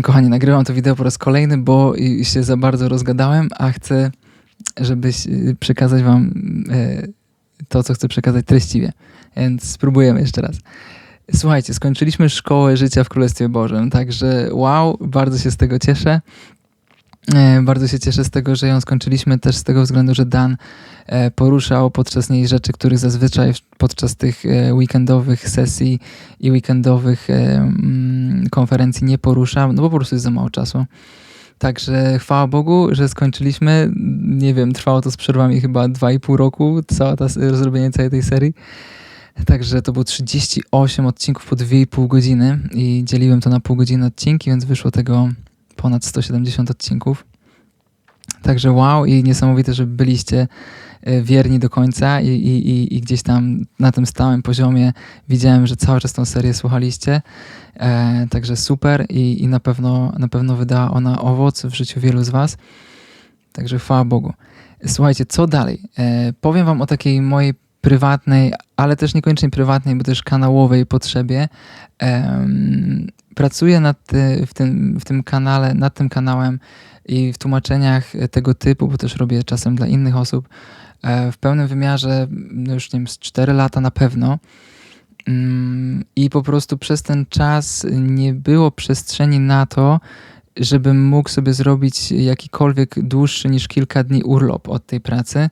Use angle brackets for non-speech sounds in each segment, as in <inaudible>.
Kochani, nagrywam to wideo po raz kolejny, bo się za bardzo rozgadałem, a chcę, żebyś y, przekazać wam y, to, co chcę przekazać treściwie. Więc spróbujemy jeszcze raz. Słuchajcie, skończyliśmy szkołę życia w Królestwie Bożym, także wow, bardzo się z tego cieszę. E, bardzo się cieszę z tego, że ją skończyliśmy, też z tego względu, że Dan e, poruszał podczas niej rzeczy, których zazwyczaj podczas tych e, weekendowych sesji i weekendowych mm, konferencji nie poruszał, no bo po prostu jest za mało czasu. Także chwała Bogu, że skończyliśmy. Nie wiem, trwało to z przerwami chyba 2,5 roku, cała ta, zrobienie całej tej serii. Także to było 38 odcinków po 2,5 godziny i dzieliłem to na pół godziny odcinki, więc wyszło tego ponad 170 odcinków. Także wow i niesamowite, że byliście e, wierni do końca i, i, i gdzieś tam na tym stałym poziomie widziałem, że cały czas tą serię słuchaliście. E, także super i, i na, pewno, na pewno wydała ona owoc w życiu wielu z Was. Także chwała Bogu. Słuchajcie, co dalej? E, powiem Wam o takiej mojej prywatnej, ale też niekoniecznie prywatnej, bo też kanałowej potrzebie. E, pracuję nad, y, w, tym, w tym kanale, nad tym kanałem i w tłumaczeniach tego typu, bo też robię czasem dla innych osób, e, w pełnym wymiarze no już nie wiem, z 4 lata na pewno. Mm, I po prostu przez ten czas nie było przestrzeni na to, żebym mógł sobie zrobić jakikolwiek dłuższy niż kilka dni urlop od tej pracy.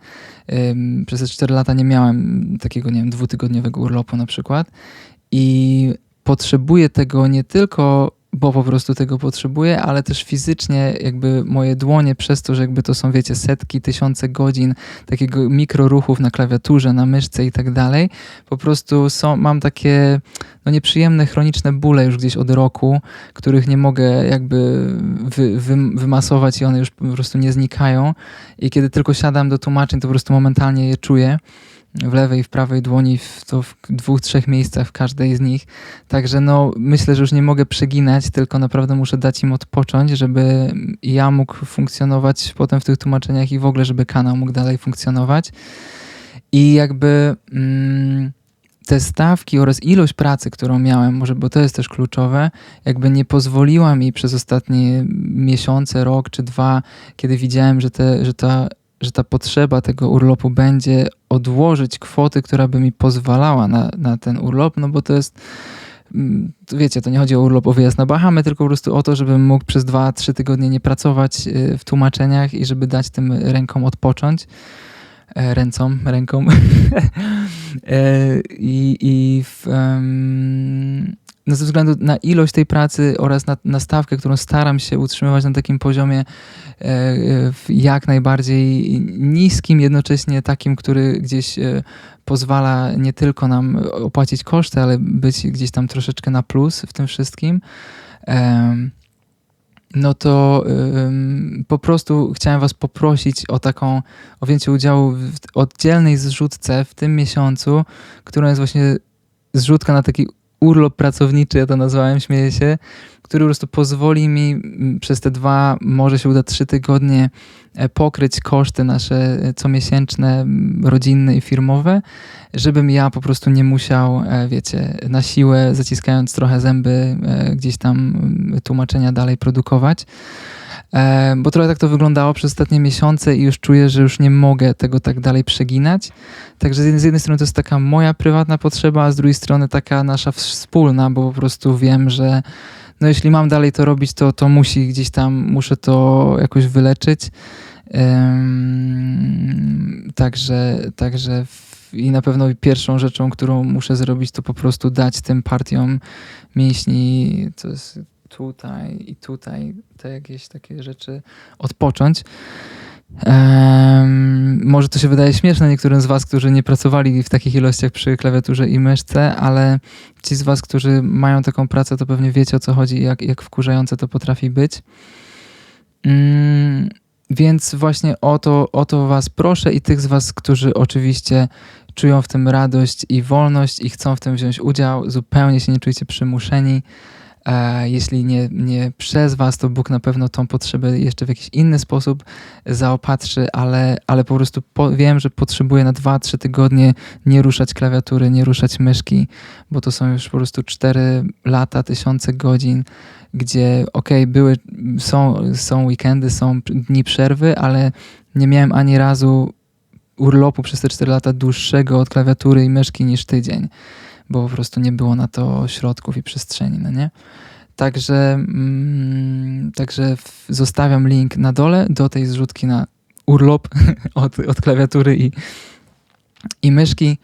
Przez te 4 lata nie miałem takiego, nie wiem, dwutygodniowego urlopu na przykład. I potrzebuję tego nie tylko bo po prostu tego potrzebuję, ale też fizycznie jakby moje dłonie przez to, że jakby to są, wiecie, setki, tysiące godzin takiego mikroruchów na klawiaturze, na myszce i tak dalej, po prostu są, mam takie no nieprzyjemne, chroniczne bóle już gdzieś od roku, których nie mogę jakby wy, wy, wymasować i one już po prostu nie znikają. I kiedy tylko siadam do tłumaczeń, to po prostu momentalnie je czuję w lewej w prawej dłoni, w, to w dwóch, trzech miejscach w każdej z nich. Także no, myślę, że już nie mogę przeginać, tylko naprawdę muszę dać im odpocząć, żeby ja mógł funkcjonować potem w tych tłumaczeniach i w ogóle, żeby kanał mógł dalej funkcjonować. I jakby mm, te stawki oraz ilość pracy, którą miałem, może, bo to jest też kluczowe, jakby nie pozwoliła mi przez ostatnie miesiące, rok czy dwa, kiedy widziałem, że, te, że ta że ta potrzeba tego urlopu będzie odłożyć kwoty, która by mi pozwalała na, na ten urlop, no bo to jest mm, wiecie, to nie chodzi o urlop, o wyjazd na Bahamy, tylko po prostu o to, żebym mógł przez dwa, trzy tygodnie nie pracować y, w tłumaczeniach i żeby dać tym rękom odpocząć. E, ręcom, rękom. <laughs> E, I, i w, no ze względu na ilość tej pracy oraz na, na stawkę, którą staram się utrzymywać na takim poziomie e, jak najbardziej niskim, jednocześnie takim, który gdzieś pozwala nie tylko nam opłacić koszty, ale być gdzieś tam troszeczkę na plus w tym wszystkim. No to po prostu chciałem Was poprosić o taką, o wzięcie udziału w oddzielnej zrzutce w tym miesiącu, którą jest właśnie zrzutka na taki urlop pracowniczy, ja to nazwałem, śmieję się, który po prostu pozwoli mi przez te dwa, może się uda trzy tygodnie e, pokryć koszty nasze e, comiesięczne, rodzinne i firmowe, żebym ja po prostu nie musiał, e, wiecie, na siłę, zaciskając trochę zęby, gdzieś tam tłumaczenia dalej produkować. Bo trochę tak to wyglądało przez ostatnie miesiące i już czuję, że już nie mogę tego tak dalej przeginać. Także z jednej strony to jest taka moja prywatna potrzeba, a z drugiej strony taka nasza wspólna, bo po prostu wiem, że no jeśli mam dalej to robić, to, to musi gdzieś tam, muszę to jakoś wyleczyć. Także, także w, i na pewno pierwszą rzeczą, którą muszę zrobić, to po prostu dać tym partiom mięśni, to jest tutaj i tutaj, te jakieś takie rzeczy odpocząć. Um, może to się wydaje śmieszne niektórym z Was, którzy nie pracowali w takich ilościach przy klawiaturze i myszce, ale ci z Was, którzy mają taką pracę, to pewnie wiecie o co chodzi i jak, jak wkurzające to potrafi być. Um, więc właśnie o to, o to Was proszę i tych z Was, którzy oczywiście czują w tym radość i wolność i chcą w tym wziąć udział, zupełnie się nie czujcie przymuszeni. Jeśli nie, nie przez Was, to Bóg na pewno tą potrzebę jeszcze w jakiś inny sposób zaopatrzy, ale, ale po prostu po, wiem, że potrzebuję na 2-3 tygodnie nie ruszać klawiatury, nie ruszać myszki, bo to są już po prostu 4 lata, tysiące godzin gdzie okej, były, są, są weekendy, są dni przerwy, ale nie miałem ani razu urlopu przez te 4 lata dłuższego od klawiatury i myszki niż tydzień, bo po prostu nie było na to środków i przestrzeni, no nie? Także, mm, także zostawiam link na dole do tej zrzutki na urlop <laughs> od, od klawiatury i, i myszki.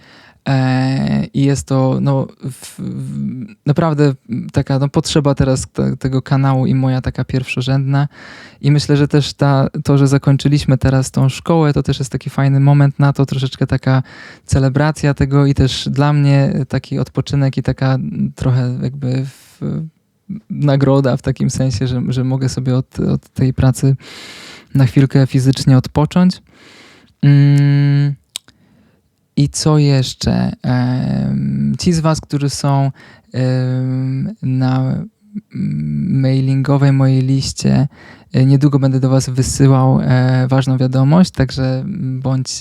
E, I jest to no, w, w, naprawdę taka no, potrzeba teraz te, tego kanału i moja taka pierwszorzędna. I myślę, że też ta, to, że zakończyliśmy teraz tą szkołę, to też jest taki fajny moment na to, troszeczkę taka celebracja tego i też dla mnie taki odpoczynek i taka trochę jakby w, nagroda w takim sensie, że, że mogę sobie od, od tej pracy na chwilkę fizycznie odpocząć. Mm. I co jeszcze? Ci z Was, którzy są na mailingowej mojej liście, e, niedługo będę do Was wysyłał e, ważną wiadomość, także bądź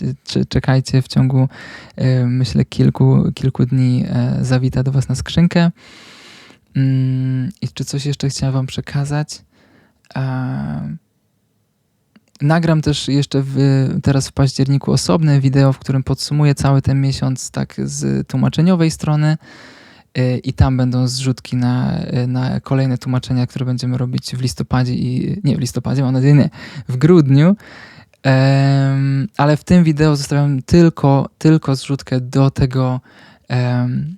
czekajcie w ciągu, myślę, kilku, kilku dni e, zawita do Was na skrzynkę. Mm, I czy coś jeszcze chciałem Wam przekazać? Nagram też jeszcze w, teraz w październiku osobne wideo, w którym podsumuję cały ten miesiąc tak z tłumaczeniowej strony y, i tam będą zrzutki na, y, na kolejne tłumaczenia, które będziemy robić w listopadzie i nie w listopadzie, mam nadzieję nie, w grudniu. Um, ale w tym wideo zostawiam tylko, tylko zrzutkę do tego um,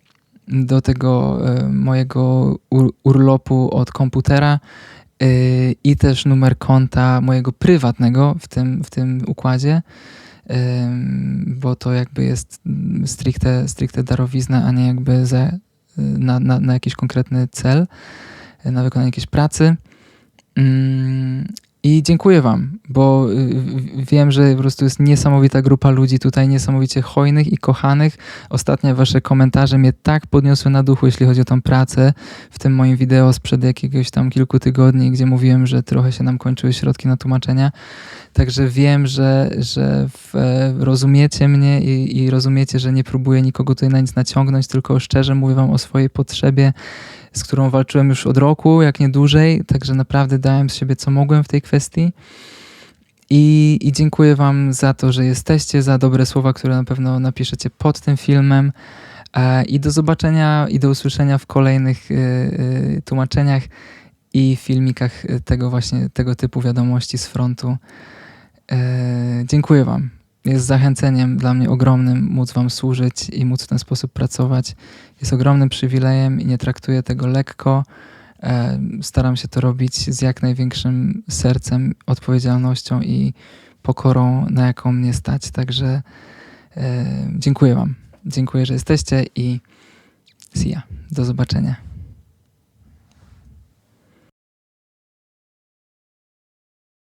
do tego um, mojego ur urlopu od komputera i też numer konta mojego prywatnego w tym, w tym układzie, bo to jakby jest stricte, stricte darowizna, a nie jakby na, na, na jakiś konkretny cel, na wykonanie jakiejś pracy. I dziękuję Wam, bo y, wiem, że po prostu jest niesamowita grupa ludzi tutaj, niesamowicie hojnych i kochanych. Ostatnie Wasze komentarze mnie tak podniosły na duchu, jeśli chodzi o tą pracę w tym moim wideo sprzed jakiegoś tam kilku tygodni, gdzie mówiłem, że trochę się nam kończyły środki na tłumaczenia. Także wiem, że, że w, e, rozumiecie mnie i, i rozumiecie, że nie próbuję nikogo tutaj na nic naciągnąć, tylko szczerze mówię Wam o swojej potrzebie z którą walczyłem już od roku, jak nie dłużej, także naprawdę dałem z siebie co mogłem w tej kwestii. I, I dziękuję Wam za to, że jesteście, za dobre słowa, które na pewno napiszecie pod tym filmem. E, I do zobaczenia i do usłyszenia w kolejnych y, y, tłumaczeniach i filmikach tego właśnie tego typu wiadomości z frontu. E, dziękuję Wam jest zachęceniem dla mnie ogromnym móc Wam służyć i móc w ten sposób pracować. Jest ogromnym przywilejem i nie traktuję tego lekko. E, staram się to robić z jak największym sercem, odpowiedzialnością i pokorą, na jaką mnie stać. Także e, dziękuję Wam. Dziękuję, że jesteście i see ya. Do zobaczenia.